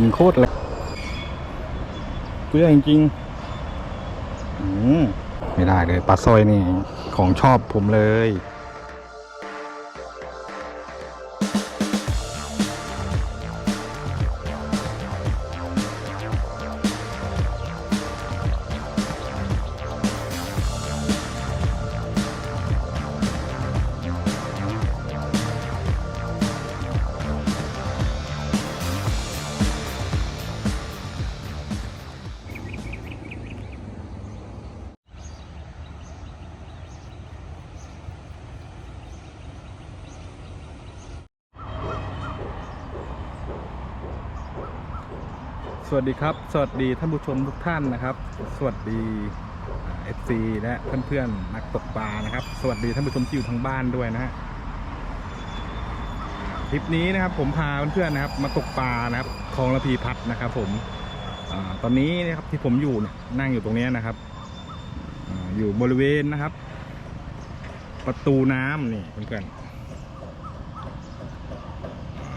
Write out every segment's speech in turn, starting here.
กินโคตรเลยเปรี้ยจริงๆอืมไม่ได้เลยปลาสร้อยนี่ ของชอบผมเลย วัสดีครับ สวัสดีท่านผู้ชมทุกท่านนะครับ สวัสดีเอฟซีและเพื่อนๆนักตกปลานะครับ สวัสดีท่านผู้ชมที่อยู่ทางบ้านด้วยนะฮะทิปนี้นะครับผมพาเพื่อนๆนะครับ มาตกปลานะครับคลองระพีพัฒน์นะครับ ผมอตอนนี้นะครับที่ผมอยู่นั่งอยู่ตรงนี้นะครับออยู่บริเวณนะครับ ประตูน้ำนี่เพื่อนๆ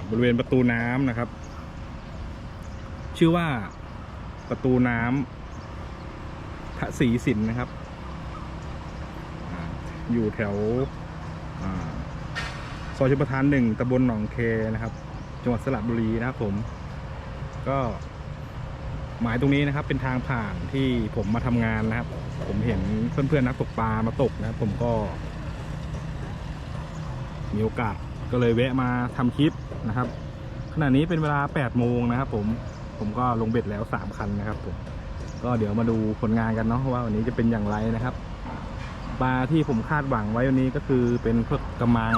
บริเวณประตูน้ำนะครับ ชื่อว่าประตูน้ำพระศรีสินนะครับออยู่แถวอซอยชลประทานหนึ่งตำบลหนองเคนะครับ จังหวัดสระบุรีนะครับผม ก็หมายตรงนี้นะครับ เป็นทางผ่านที่ผมมาทำงานนะครับ ผมเห็นเพื่อนๆนักตกปลามาตกนะครับ ผมก็ มีโอกาสก็เลยแวะมาทำคลิปนะครับขณะนี้เป็นเวลา 8 โมงนะครับผม ผมก็ลงเบ็ดแล้ว 3 คันนะครับผมก็เดี๋ยวมาดูผลงานกันเนาะว่าวันนี้จะเป็นอย่างไรนะครับปลาที่ผมคาดหวังไว้วันนี้ก็คือเป็นพวกกระมัง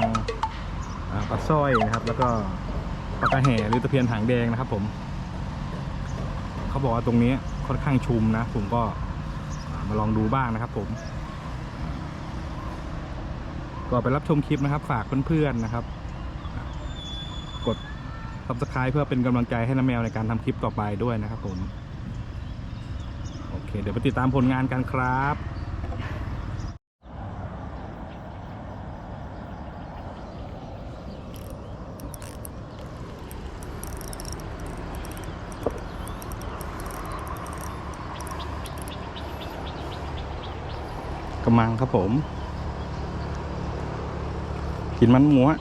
ปลาสร้อยนะครับ แล้วก็ปลากระแห่หรือตะเพียนหางแดงนะครับ ผม เขาบอกว่าตรงนี้ค่อนข้างชุมนะ ผมก็มาลองดูบ้างนะครับ ผม ก็ไปรับชมคลิปนะครับ ฝากเพื่อนๆนะครับ subscribe เพื่อเป็นกำลังใจให้น้าแมวในการทำคลิปต่อไปด้วยนะครับผม โอเค เดี๋ยวไปติดตามผลงานกันครับกำมังครับผม กินมันหมูอะ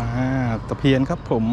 มาตะ เพียนครับผม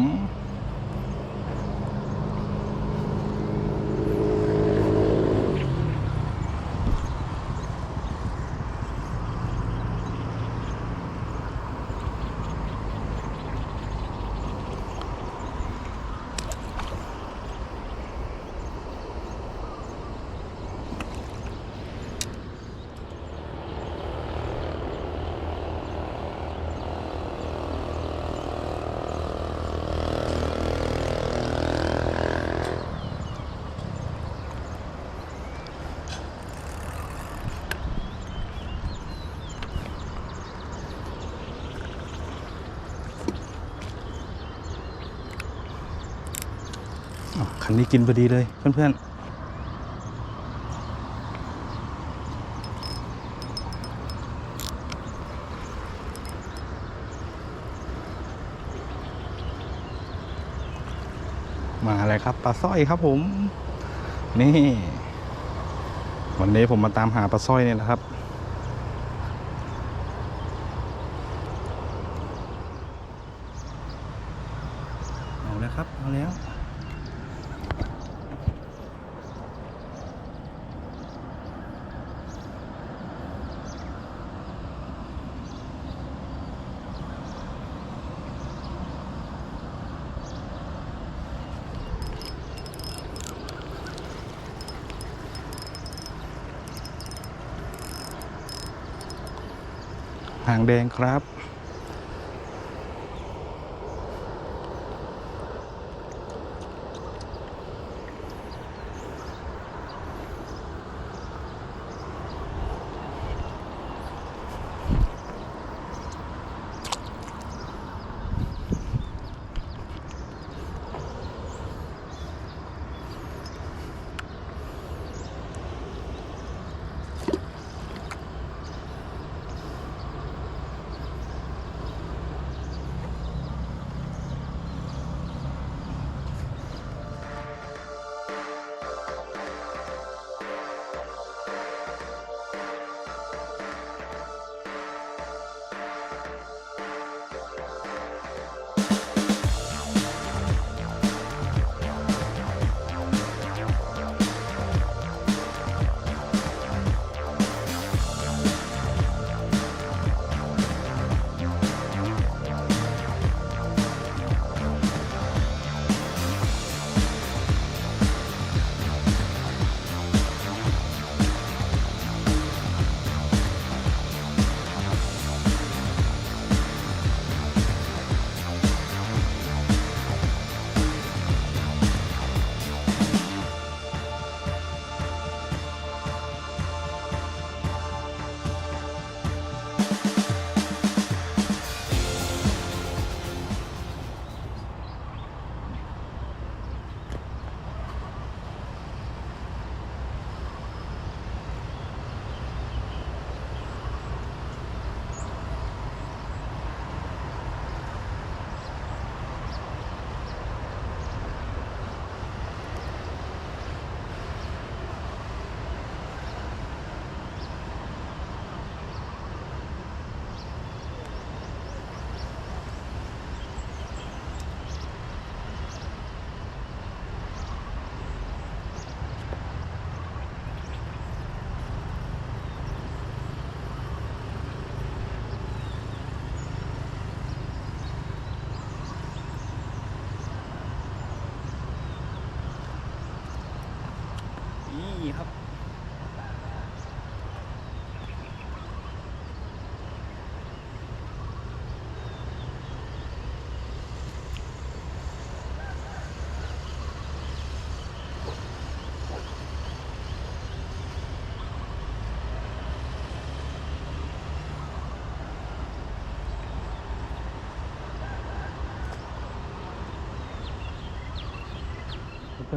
คันนี้กินพอดีเลยเพื่อนๆมาเลยครับปลาสร้อยครับผม นี่ วันนี้ผมมาตามหาปลาสร้อยเนี่ยแหละครับ เอาแล้วครับ เอาแล้ว ม หางแดงครับ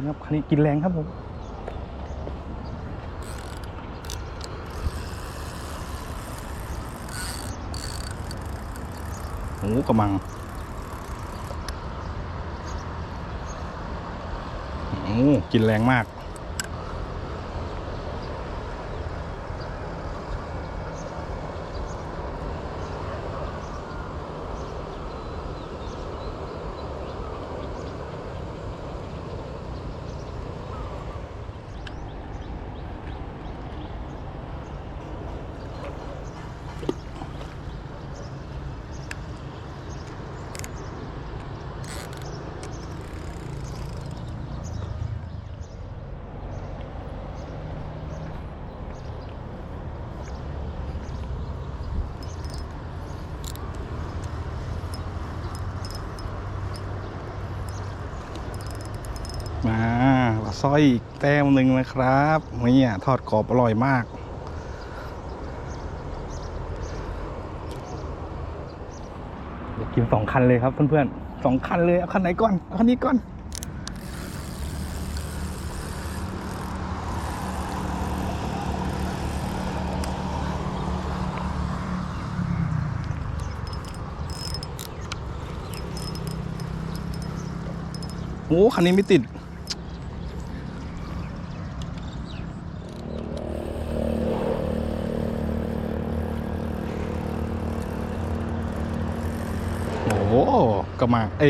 นครับคันนี้กินแรงครับผมโอ้กระมังโอ้กินแรงมากาปลาสร้อยอีกแต้มหนึ่งนะครับเนี่ยทอดกรอบอร่อยมากเดี๋ยวกินสองคันเลยครับเพื่อนๆสองคันเลย เอาคันไหนก่อน เอาคันนี้ก่อนโอ้คันนี้ไม่ติด ก็มาเอ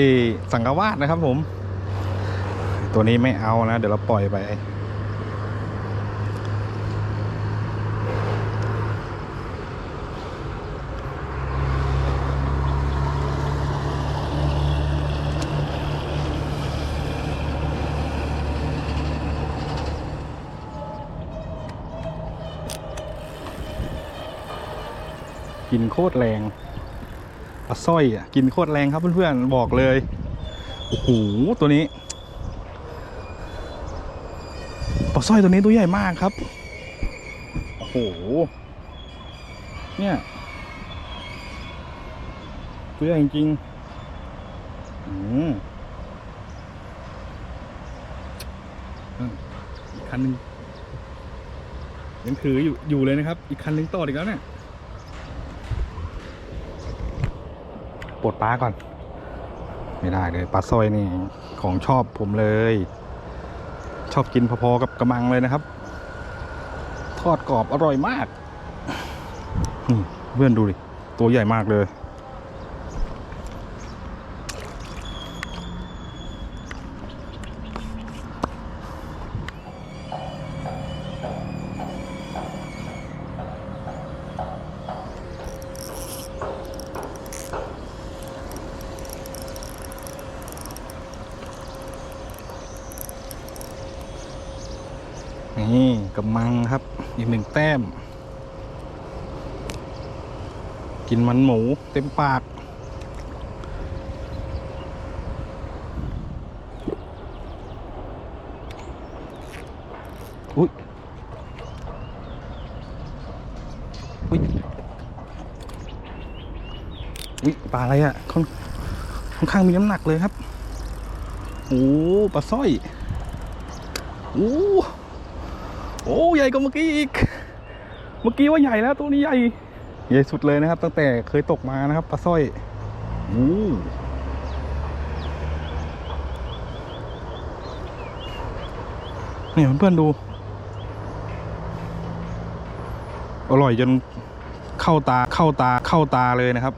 สังกวาดนะครับผม ตัวนี้ไม่เอานะ เดี๋ยวเราปล่อยไป กินโคตรแรง ปลาสร้อยอะกินโคตรแรงครับเพื่อนๆบอกเลยโอ้โหตัวนี้ปลาสร้อยตัวนี้ตัวใหญ่มากครับโอ้โหเนี่ยตัวใหญ่จริงๆอืมอีกคันหนึ่งยังถืออยู่อยู่เลยนะครับ อีกคันหนึงต่ออีกแล้วเนี่ย ปวดปลาก่อน ไม่ได้เลยปลาสร้อยนี่ของชอบผมเลย ชอบกินพอๆกับกระมังเลยนะครับ ทอดกรอบอร่อยมากเพื่อนดูดิตัวใหญ่มากเลย นี่กำมังครับ อีกหนึ่งแต้ม กินมันหมูเต็มปาก อุ้ยอุ้ยอุ้ยปลาอะไรอะ่ะค่อนค่อนข้างมีน้ำหนักเลยครับ โอ้ปลาสร้อย โอ้ โอ้ใหญ่กว่าเมื่อกี้อีก เมื่อกี้ว่าใหญ่แล้วตัวนี้ใหญ่ ใหญ่สุดเลยนะครับ ตั้งแต่เคยตกมานะครับปลาสร้อยโอ้เนี่ยเพื่อนๆดู อร่อยจนเข้าตาเข้าตาเข้าตาเลยนะครับ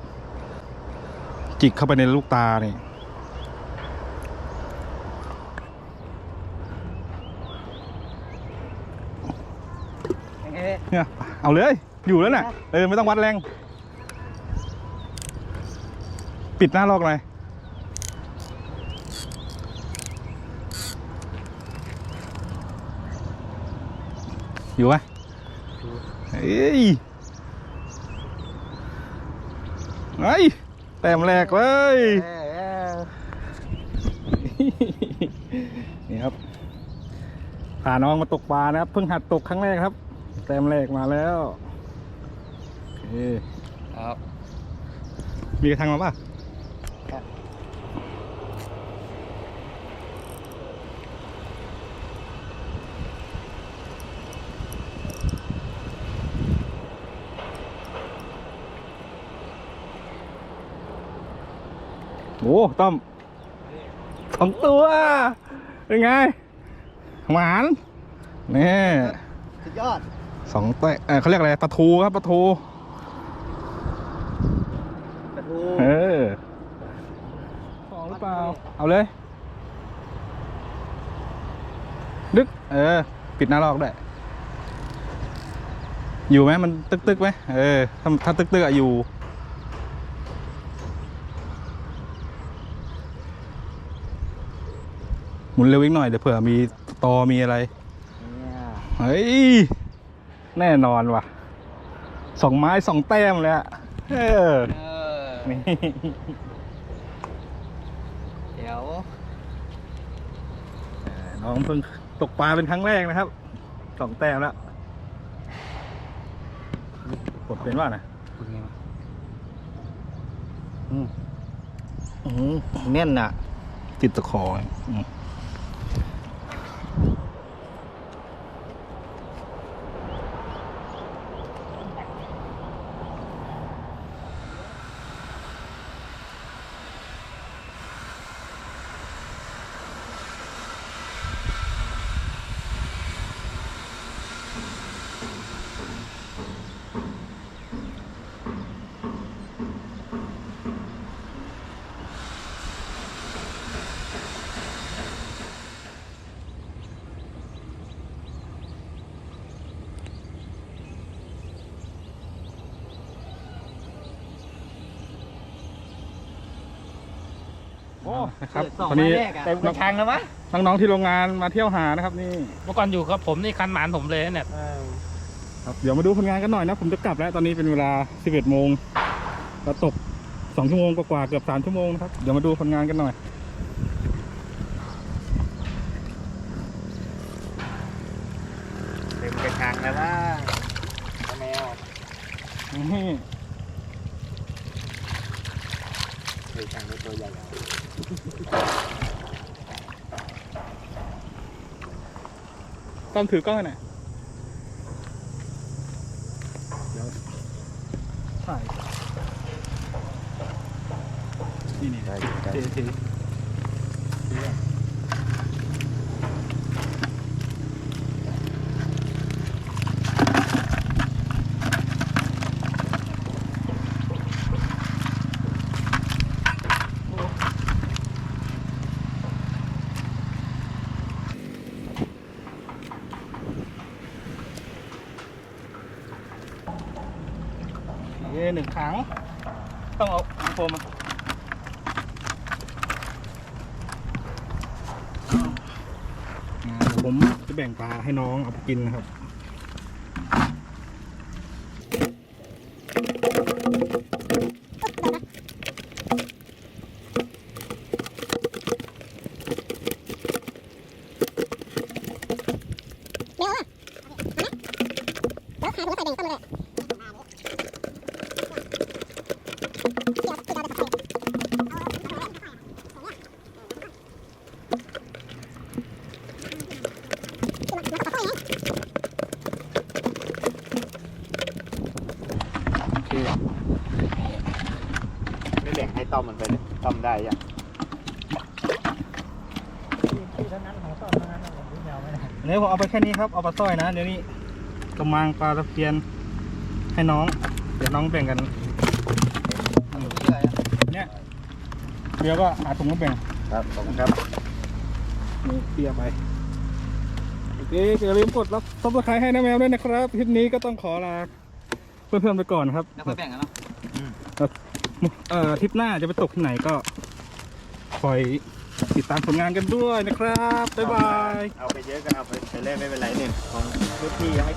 จิกเข้าไปในลูกตาเนี่ย เนี่ยเอาเลย อยู่แล้วน่ะเออไม่ต้องวัดแรง ปิดหน้าลอกหน่อยอยู่ไหมเฮ้ยไอ้ยแต้มแรกเลย นี่ครับพาน้องมาตกปลานะครับ เพิ่งหัดตกครั้งแรกครับ แต้มแรกมาแล้วโอเคครับมีกระทังมาป่ะครับโอ้ต้อมสองตัว เป็นไง หวาน นี่ สุดยอด สองตัวเออเขาเรียกอะไรปลาทูครับปลาทูปลาทูเออสองหรือเปล่า เอาเลย ดึก เออ ปิดหน้าลอกได้วยอยู่ไหมมันตึกตึกๆไหมเออถ้าถ้าตึกตึกๆอะอยู่หมุนเร็วอีกหน่อยเดี๋ยวเผื่อมีตอมีอะไรเนี่ยเฮ้ย แน่นอนว่ะสองไม้สองแต้มเลยอะเออเออนี่เดี๋ยวน้องเพิ่งตกปลาเป็นครั้งแรกนะครับสองแต้มแล้วกดเป็นว่านะคุณไงวะอืมอืมแน่นอะติดตะขออืมโอ้ นะครับสองตอนนี้ไม้แรกอะเต็มกระชังแล้วมั้ยน้องๆที่โรงงานมาเที่ยวหานะครับนี่เมื่อก่อนอยู่กับผมนี่คันหมานผมเลยเนี่ยเออครับเดี๋ยวมาดูผลงานกันหน่อยนะ ผมจะกลับแล้วตอนนี้เป็นเวลา 11โมงก็ตก 2 ชั่วโมงกว่าๆเกือบ 3 ชั่วโมงนะครับเดี๋ยวมาดูผลงานกันหน่อยเต็มกระชังแล้วว่าแมวนี่ กระชังตัวใหญ่ ต้อมถือกล้องให้หน่อยเดี๋ยวถ่ายนี่นี่ได้เทเทเย่หนึ่งครั้ง ต้องเอาโฟมมา อ่าเดี๋ยวผมจะแบ่ง ปลาให้น้องเอาไปกินนะครับ ไม่แบ่งให้ต้อมมันไปเลยต้อมได้ยังอันนี้ผมเอาไปแค่นี้ครับ เอาปลาสร้อยนะ เดี๋ยวนี้กระมังปลาตะเพียนให้น้อง เดี๋ยวน้องแบ่งกันอืมเนี่ยเดี๋ยวก็หาถุงมาแบ่ง ครับขอบคุณครับนี่เตียไปโอเคอย่าลืมกดรับซับสไครต์ให้นะแมวด้วยนะครับ คลิปนี้ก็ต้องขอลา เพื่อนๆไปก่อนครับแล้วไปแบ่งกันเนาะเอ่อทริปหน้าจะไปตกที่ไหนก็คอยติดตามผลงานกันด้วยนะครับ บ๊ายบาย เอาไปเยอะก็เอาไปไปเล่นไม่เป็นไรหนึ่งของพื้นที่ให้